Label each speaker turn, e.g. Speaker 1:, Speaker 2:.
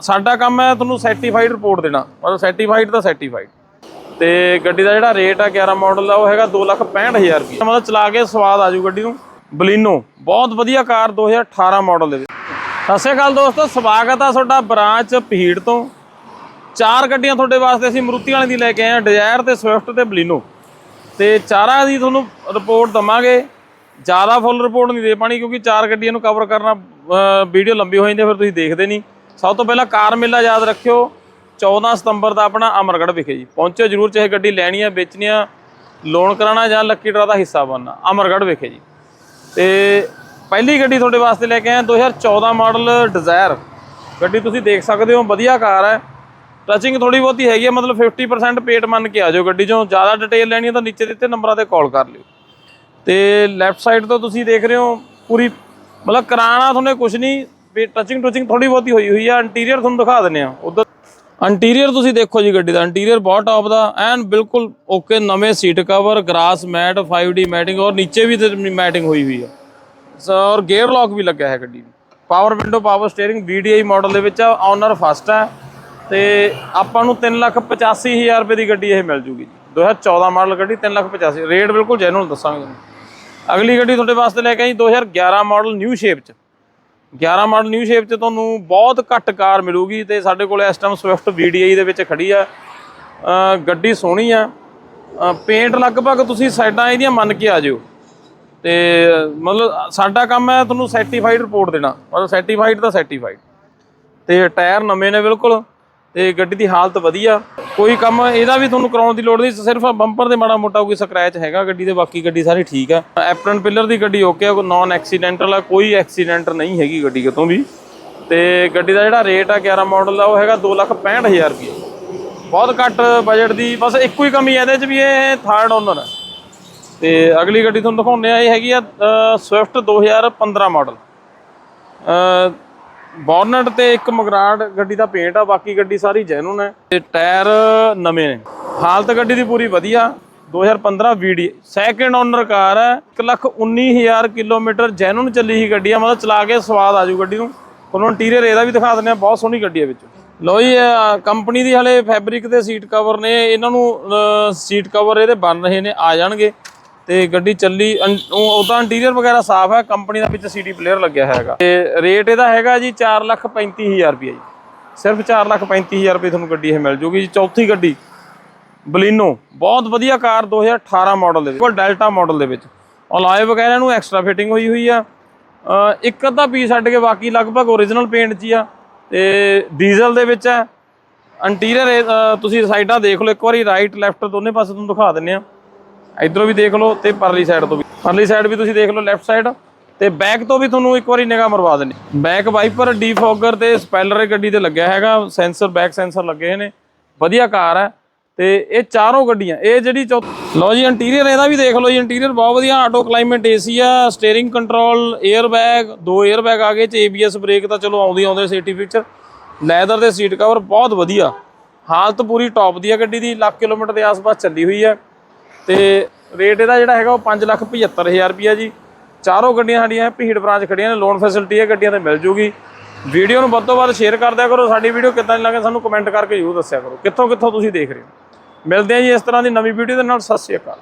Speaker 1: ਸਾਡਾ ਕੰਮ ਹੈ ਤੁਹਾਨੂੰ ਸਰਟੀਫਾਈਡ ਰਿਪੋਰਟ ਦੇਣਾ। ਮਤਲਬ ਸਰਟੀਫਾਈਡ ਤਾਂ ਸਰਟੀਫਾਈਡ ਤੇ ਗੱਡੀ ਦਾ ਜਿਹੜਾ ਰੇਟ ਆ 11 ਮਾਡਲ ਦਾ, ਉਹ ਹੈਗਾ 265000 ਰੁਪਏ ਮਤਲਬ ਚਲਾ ਕੇ ਸਵਾਦ ਆਜੂ ਗੱਡੀ ਨੂੰ। ਬਲੀਨੋ, ਬਹੁਤ ਵਧੀਆ ਕਾਰ 2018 ਮਾਡਲ ਦੇ ਵਿੱਚ। ਸਤਿ ਸ਼੍ਰੀ ਅਕਾਲ ਦੋਸਤੋ, ਸਵਾਗਤ ਆ ਤੁਹਾਡਾ ਬ੍ਰਾਂਚ ਭੀੜ ਤੋਂ। ਚਾਰ ਗੱਡੀਆਂ ਤੁਹਾਡੇ ਵਾਸਤੇ ਅਸੀਂ ਮਰੂਤੀ ਵਾਲੇ ਦੀ ਲੈ ਕੇ ਆਏ ਹਾਂ ਡਿਜ਼ਾਇਰ ਤੇ ਸਵਿਫਟ ਤੇ ਬਲੀਨੋ। ਤੇ ਚਾਰਾਂ ਦੀ ਤੁਹਾਨੂੰ ਰਿਪੋਰਟ ਦਵਾਂਗੇ। ਜ਼ਿਆਦਾ ਫੁੱਲ ਰਿਪੋਰਟ ਨਹੀਂ ਦੇ ਪਾਣੀ ਕਿਉਂਕਿ ਚਾਰ ਗੱਡੀਆਂ ਨੂੰ ਕਵਰ ਕਰਨਾ ਵੀਡੀਓ ਲੰਬੀ ਹੋ ਜਾਂਦੀ ਫਿਰ ਤੁਸੀਂ ਦੇਖਦੇ ਨਹੀਂ। ਸਭ ਤੋਂ ਪਹਿਲਾਂ ਕਾਰ ਮੇਲਾ ਯਾਦ ਰੱਖਿਓ। 14 ਸਤੰਬਰ ਦਾ ਆਪਣਾ ਅਮਰਗੜ੍ਹ ਵਿਖੇ ਜੀ। ਪਹੁੰਚਿਓ ਜਰੂਰ, ਚਾਹੇ ਗੱਡੀ ਲੈਣੀ ਆ ਵੇਚਣੀ ਆ ਲੋਨ ਕਰਾਉਣਾ ਜਾਂ ਲੱਕੀ ਡਰਾ ਦਾ ਹਿੱਸਾ ਬਣਨਾ। ਅਮਰਗੜ੍ਹ ਵਿਖੇ ਜੀ। ਤੇ ਪਹਿਲੀ ਗੱਡੀ ਤੁਹਾਡੇ ਵਾਸਤੇ ਲੈ ਕੇ ਆਏ ਹਾਂ 2014 ਮਾਡਲ ਡਿਜ਼ਾਇਰ ਗੱਡੀ ਤੁਸੀਂ ਦੇਖ ਸਕਦੇ ਹੋ, ਵਧੀਆ ਕਾਰ ਹੈ। ਟਚਿੰਗ ਥੋੜੀ ਬਹੁਤੀ ਹੈਗੀ ਹੈ, ਮਤਲਬ 50% ਪੇਟ ਮੰਨ ਕੇ ਆ ਜਾਓ ਗੱਡੀ ਚੋਂ। ਜ਼ਿਆਦਾ ਡਿਟੇਲ ਲੈਣੀ ਹੈ ਤਾਂ ਨੀਚੇ ਦਿੱਤੇ ਨੰਬਰਾਂ ਤੇ ਕਾਲ ਕਰ ਲਿਓ। ਤੇ ਲੈਫਟ ਸਾਈਡ ਤੋਂ ਤੁਸੀਂ ਦੇਖ ਰਹੇ ਹੋ, ਪੂਰੀ ਮਤਲਬ ਕਰਾਣਾ ਤੁਹਾਨੂੰ ਕੁਝ ਨਹੀਂ ਵੀ ਟਚਿੰਗ ਟੁਚਿੰਗ ਥੋੜੀ ਬਹੁਤੀ ਹੋਈ ਹੋਈ ਆ। ਇੰਟੀਰੀਅਰ ਤੁਹਾਨੂੰ ਦਿਖਾ ਦਿੰਨੇ ਆ ਉਧਰ ਇੰਟੀਰੀਅਰ ਤੁਸੀਂ ਦੇਖੋ ਜੀ ਗੱਡੀ ਦਾ। ਇੰਟੀਰੀਅਰ ਬਹੁਤ ਟੌਪ ਦਾ। ਐਨ ਬਿਲਕੁਲ ਓਕੇ ਨਵੇਂ seat cover grass mat 5D matting ਔਰ ਨੀਚੇ ਵੀ ਮੈਟਿੰਗ ਹੋਈ ਹੋਈ ਆ। ਸੋ ਔਰ ਗੇਅਰ ਲੌਕ ਵੀ ਲੱਗਿਆ ਹੈ ਗੱਡੀ ਨੂੰ power window power steering VDI model ਦੇ ਵਿੱਚ ਆ। ਓਨਰ ਫਸਟ ਹੈ। ਤੇ ਆਪਾਂ ਨੂੰ 385000 ਰੁਪਏ ਦੀ ਗੱਡੀ ਇਹ ਮਿਲ ਜੂਗੀ ਜੀ। 2014 ਮਾਡਲ ਗੱਡੀ 385000 ਰੇਟ ਬਿਲਕੁਲ ਜੈਨੂਅਲ ਦੱਸਾਂਗੇ ਤੁਹਾਨੂੰ। ਅਗਲੀ ਗੱਡੀ ਤੁਹਾਡੇ ਵਾਸਤੇ ਲੈ ਕੇ ਆਈ 2011 ਮਾਡਲ ਨਿਊ ਸ਼ੇਪ ਚ। 11 ਮਾਡਲ ਨਿਊ ਸ਼ੇਪ ਚ ਤੁਹਾਨੂੰ ਬਹੁਤ ਘੱਟ ਕਾਰ ਮਿਲੂਗੀ ਤੇ ਸਾਡੇ ਕੋਲ ਇਸ ਟਾਈਮ ਸਵਿਫਟ VDI ਦੇ ਵਿੱਚ ਖੜੀ ਆ। ਗੱਡੀ ਸੋਹਣੀ ਆ। ਪੇਂਟ ਲਗਭਗ ਤੁਸੀਂ ਸਾਈਡਾਂ ਇਹਦੀਆਂ ਮੰਨ ਕੇ ਆ ਜਿਓ। ਤੇ ਮਤਲਬ ਸਾਡਾ ਕੰਮ ਹੈ ਤੁਹਾਨੂੰ ਸਰਟੀਫਾਈਡ ਰਿਪੋਰਟ ਦੇਣਾ। ਮਤਲਬ ਸਰਟੀਫਾਈਡ ਤਾਂ ਸਰਟੀਫਾਈਡ ਤੇ ਟਾਇਰ ਨਵੇਂ ਨੇ ਬਿਲਕੁਲ। ਤੇ ਗੱਡੀ ਦੀ ਹਾਲਤ ਵਧੀਆ। ਕੋਈ ਕੰਮ ਇਹਦਾ ਵੀ ਤੁਹਾਨੂੰ ਕਰਾਉਣ ਦੀ ਲੋੜ ਨਹੀਂ, ਸਿਰਫ ਬੰਪਰ ਦੇ ਮਾੜਾ ਮੋਟਾ ਕੋਈ ਸਕ੍ਰੈਚ ਹੈਗਾ ਗੱਡੀ ਦੇ, ਬਾਕੀ ਗੱਡੀ ਸਾਰੀ ਠੀਕ ਆ। ਐਪਰਨ ਪਿਲਰ ਦੀ ਗੱਡੀ ਓਕੇ ਆ, ਕੋਈ ਨਾਨ ਐਕਸੀਡੈਂਟਲ ਆ, ਕੋਈ ਐਕਸੀਡੈਂਟ ਨਹੀਂ ਹੈਗੀ ਗੱਡੀ ਕਿਤੋਂ ਵੀ। ਤੇ ਗੱਡੀ ਦਾ ਜਿਹੜਾ ਰੇਟ ਆ 11 ਮਾਡਲ ਦਾ, ਉਹ ਹੈਗਾ 265000 ਰੁਪਏ। ਬਹੁਤ ਘੱਟ ਬਜਟ ਦੀ, ਬਸ ਇੱਕੋ ਹੀ ਕਮੀ ਹੈ ਇਹਦੇ 'ਚ ਵੀ ਇਹ ਥਰਡ ਓਨਰ ਹੈ ਤੇ ਅਗਲੀ ਗੱਡੀ ਤੁਹਾਨੂੰ ਦਿਖਾਉਂਦੇ ਆ, ਇਹ ਹੈਗੀ ਆ ਸਵਿਫਟ 2015 ਮਾਡਲ ਬੋਨਟ ਤੇ ਇੱਕ ਮਗਰਾਟ ਗੱਡੀ ਦਾ ਪੇਂਟ ਆ, ਬਾਕੀ ਗੱਡੀ ਸਾਰੀ ਜੈਨੂਨ ਹੈ। ਤੇ ਟਾਇਰ ਨਵੇਂ ਨੇ। ਹਾਲਤ ਗੱਡੀ ਦੀ ਪੂਰੀ ਵਧੀਆ। 2015 ਵੀਡੀ ਸੈਕਿੰਡ ਓਨਰ ਕਾਰ ਹੈ। 119000 ਕਿਲੋਮੀਟਰ ਜੈਨੂਨ ਚੱਲੀ ਹੀ ਗੱਡੀ ਆ। ਮਤਲਬ ਚਲਾ ਕੇ ਸਵਾਦ ਆਜੂ ਗੱਡੀ ਨੂੰ। ਤੁਹਾਨੂੰ ਇੰਟੀਰੀਅਰ ਇਹਦਾ ਵੀ ਦਿਖਾ ਦਿੰਦੇ ਆ ਬਹੁਤ ਸੋਹਣੀ ਗੱਡੀ ਹੈ ਵਿੱਚ। ਲੋ ਜੀ ਕੰਪਨੀ ਦੀ ਹਲੇ ਫੈਬਰਿਕ ਤੇ ਸੀਟ ਕਵਰ ਨੇ। ਇਹਨਾਂ ਨੂੰ ਸੀਟ ਕਵਰ ਇਹਦੇ ਬਣ ਰਹੇ ਨੇ। ਆ ਜਾਣਗੇ। ਤੇ ਗੱਡੀ ਚੱਲੀ ਉਹਦਾ ਇੰਟੀਰੀਅਰ ਵਗੈਰਾ ਸਾਫ਼ ਹੈ ਕੰਪਨੀ ਦਾ ਵਿੱਚ ਸੀਡੀ ਪਲੇਅਰ ਲੱਗਿਆ ਹੈਗਾ। ਤੇ ਰੇਟ ਇਹਦਾ ਹੈਗਾ ਜੀ 435000 ਰੁਪਏ ਜੀ। ਸਿਰਫ 435000 ਰੁਪਏ ਤੁਹਾਨੂੰ ਗੱਡੀ ਇਹ ਮਿਲ ਜੂਗੀ ਜੀ। ਚੌਥੀ ਗੱਡੀ ਬਲੀਨੋ ਬਹੁਤ ਵਧੀਆ ਕਾਰ 2018 ਮਾਡਲ ਦੇ ਵਿੱਚ ਕੋਲ ਡੈਲਟਾ ਮਾਡਲ ਦੇ ਵਿੱਚ। ਅਲਾਏ ਵਗੈਰਾ ਨੂੰ ਐਕਸਟਰਾ ਫਿਟਿੰਗ ਹੋਈ ਹੋਈ ਆ। ਇੱਕ ਅੱਧਾ ਪੀਸ ਛੱਡ ਕੇ ਬਾਕੀ ਲਗਭਗ ਓਰੀਜਨਲ ਪੇਂਟ 'ਚ ਹੀ ਆ। ਤੇ ਡੀਜ਼ਲ ਦੇ ਵਿੱਚ ਹੈ। ਇੰਟੀਰੀਅਰ ਤੁਸੀਂ ਸਾਈਡਾਂ ਦੇਖ ਲਓ, ਇੱਕ ਵਾਰੀ ਰਾਈਟ ਲੈਫਟ ਦੋਨੇ ਪਾਸੇ ਤੁਹਾਨੂੰ ਦਿਖਾ ਦਿੰਨੇ ਆ। ਇਧਰੋਂ ਵੀ ਦੇਖ ਲਓ ਤੇ ਪਰਲੀ ਸਾਈਡ ਤੋਂ ਵੀ। ਪਰਲੀ ਸਾਈਡ ਵੀ ਤੁਸੀਂ ਦੇਖ ਲਓ ਲੈਫਟ ਸਾਈਡ ਤੇ ਬੈਕ ਤੋਂ ਵੀ ਤੁਹਾਨੂੰ ਇੱਕ ਵਾਰੀ ਨਿਗਾਹ ਮਰਵਾ ਦਿੰਨੇ ਬੈਕ ਵਾਈਪਰ ਡੀਫੋਗਰ ਤੇ ਸਪੈਲਰ ਗੱਡੀ ਤੇ ਲੱਗਿਆ ਹੈਗਾ। ਸੈਂਸਰ ਬੈਕ ਸੈਂਸਰ ਲੱਗੇ ਹੋਏ ਨੇ। ਵਧੀਆ ਕਾਰ ਹੈ। ਤੇ ਇਹ ਚਾਰੋਂ ਗੱਡੀਆਂ, ਇਹ ਜਿਹੜੀ ਚੌ ਲਓ ਜੀ ਇੰਟੀਰੀਅਰ ਇਹਦਾ ਵੀ ਦੇਖ ਲਓ ਜੀ। ਇੰਟੀਰੀਅਰ ਬਹੁਤ ਵਧੀਆ ਆਟੋ ਕਲਾਈਮੇਟ ਏਸੀ ਆ ਸਟੀਅਰਿੰਗ ਕੰਟਰੋਲ 에ਅਰ ਬੈਗ ਦੋ 에ਅਰ ਬੈਗ ਆ ਗਏ। ਚ ABS ਬ੍ਰੇਕ ਤਾਂ ਚਲੋ ਆਉਂਦੀ ਆਉਂਦੇ ਸੇਫਟੀ ਫੀਚਰ ਲੈਦਰ ਦੇ ਸੀਟ ਕਵਰ ਬਹੁਤ ਵਧੀਆ। ਹਾਲਤ ਪੂਰੀ ਟੌਪ ਦੀ ਆ ਗੱਡੀ ਦੀ। ਲੱਖ ਕਿਲੋਮੀਟਰ ਦੇ ਆਸ-ਪਾਸ ਚੱਲੀ ਹੋਈ ਹੈ। ਤੇ ਰੇਟ ਇਹਦਾ ਜਿਹੜਾ ਹੈਗਾ ਉਹ 575000 ਰੁਪਿਆ ਜੀ। ਚਾਰੋਂ ਗੱਡੀਆਂ ਸਾਡੀਆਂ ਭੀੜ ਬ੍ਰਾਂਚ ਖੜੀਆਂ ਨੇ ਲੋਨ ਫੈਸਿਲਿਟੀ ਹੈ ਗੱਡੀਆਂ ਤੇ ਮਿਲ ਜੂਗੀ। ਵੀਡੀਓ ਨੂੰ ਵੱਧ ਤੋਂ ਵੱਧ ਸ਼ੇਅਰ ਕਰ ਦਿਆ ਕਰੋ, ਸਾਡੀ ਵੀਡੀਓ ਕਿੱਦਾਂ ਦੀ ਲੱਗੇ ਸਾਨੂੰ ਕਮੈਂਟ ਕਰਕੇ ਜ਼ਰੂਰ ਦੱਸਿਆ ਕਰੋ। ਕਿੱਥੋਂ ਕਿੱਥੋਂ ਤੁਸੀਂ ਦੇਖ ਰਹੇ ਹੋ। ਮਿਲਦੇ ਹਾਂ ਜੀ ਇਸ ਤਰ੍ਹਾਂ ਦੀ ਨਵੀਂ ਵੀਡੀਓ ਦੇ ਨਾਲ, ਸਤਿ ਸ਼੍ਰੀ ਅਕਾਲ।